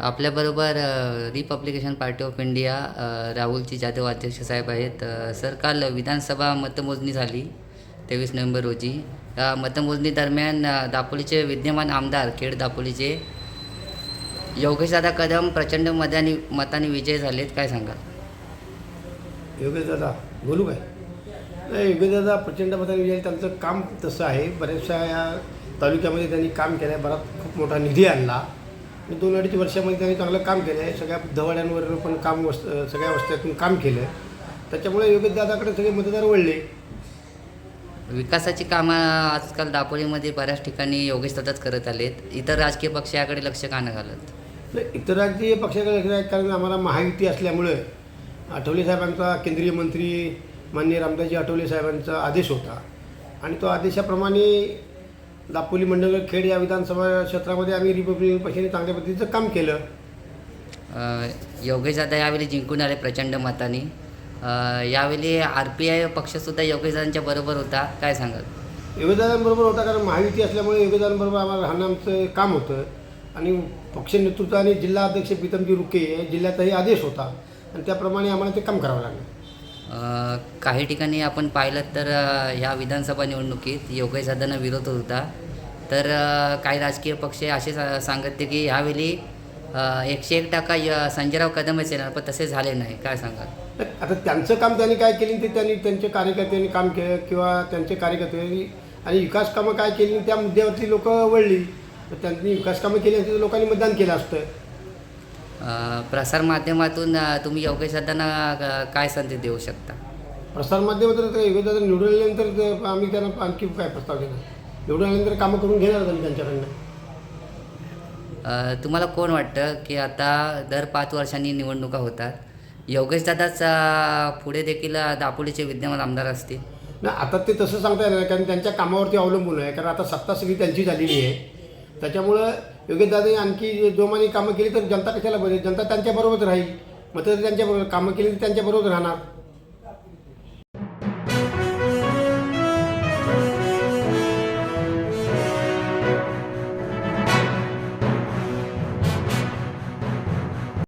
आपल्याबरोबर Republican party of India राहुलजी जाधव अध्यक्ष साहेब आहेत. सर काल विधानसभा मतमोजणी झाली तेवीस नोव्हेंबर रोजी. मतमोजणी दरम्यान दापोलीचे विद्यमान आमदार खेड दापोलीचे योगेशदादा कदम प्रचंड मताने मताने विजय झालेत. काय सांगाल? योगेश दादा बोलू काय? नाही योगेश दादा प्रचंड मताने विजय त्यांचं काम तसं आहे. बऱ्याचशा या तालुक्यामध्ये त्यांनी काम केलं आहे बराच खूप मोठा निधी आणला. आणि दोन अडीच वर्षामध्ये त्यांनी चांगलं काम केलं आहे सगळ्या दवाड्यांवर पण काम वस्त सगळ्या वस्त्यातून काम केलं त्याच्यामुळे योगेश दादाकडे सगळे मतदार वळले. विकासाची कामं आजकाल दापोलीमध्ये बऱ्याच ठिकाणी योगेशदादाच करत आलेत. इतर राजकीय पक्ष याकडे लक्ष का न घालत? नाही, इतर राजकीय पक्षाकडे लक्ष आहे कारण आम्हाला महायुती असल्यामुळे आठवले साहेबांचा केंद्रीय मंत्री माननीय रामदासजी आठवले साहेबांचा आदेश होता. आणि तो आदेशाप्रमाणे दापोली मंडळ खेड या विधानसभा क्षेत्रामध्ये आम्ही रिपब्लिकन पक्षाने चांगल्या पद्धतीचं काम केलं. अ, योगेशदादा यावेळी जिंकून आले प्रचंड मताने. अ, यावेळी आर पी आय पक्षसुद्धा योगेशदादांच्या बरोबर होता. काय सांगाल? योगदानांबरोबर होता कारण महायुती असल्यामुळे योगदानाबरोबर आम्हाला राहणं आमचं काम होतं. आणि पक्ष नेतृत्व आणि जिल्हा अध्यक्ष प्रीतमजी रुके जिल्ह्याचाही आदेश होता. आणि त्याप्रमाणे आम्हाला ते काम करावं लागलं. काही ठिकाणी आपण पाहिलं तर ह्या विधानसभा निवडणुकीत योगेशदादांना विरोध होत. होता तर काही राजकीय पक्ष असे सा- सांगत की ह्यावेळी एकशे एक टक्का य- संजयराव कदमच येणार पण तसे झाले नाही. काय सांगाल? आता त्यांचं काम त्यांनी काय केली ते त्यांनी त्यांचे कार्यकर्त्यांनी काम केलं किंवा त्यांचे कार्यकर्त्यांनी आणि विकास कामं काय केली त्या मुद्द्यावरती लोक वळली. तर त्यांनी विकास कामं केली असते तर लोकांनी मतदान केलं असतं. प्रसारमाध्यमातून तुम्ही योगेशदादांना अ, काय संदेश देऊ शकता? प्रसारमाध्यमातून तर योगदान निवडून आल्यानंतर आम्ही त्यांना आणखी काय प्रस्ताव देणार? निवडून आल्यानंतर कामं करून घेणार आम्ही त्यांच्याकडनं? तुम्हाला कोण वाटतं की आता दर पाच वर्षांनी निवडणुका होतात? योगेशदादाच अ, पुढे देखील दापोलीचे विद्यमान आमदार असतील. ना आता ते तसं सांगता येणार कारण त्यांच्या कामावरती अवलंबून आहे. कारण आता सत्ता सगळी त्यांची झालेली आहे. त्याच्यामुळं योगेशदादांनी आणखी जोमाने कामं केली तर जनता कशाला बरेल जनता त्यांच्याबरोबरच राहील. मग तर त्यांच्याबरोबर कामं केली तर त्यांच्याबरोबर राहणार.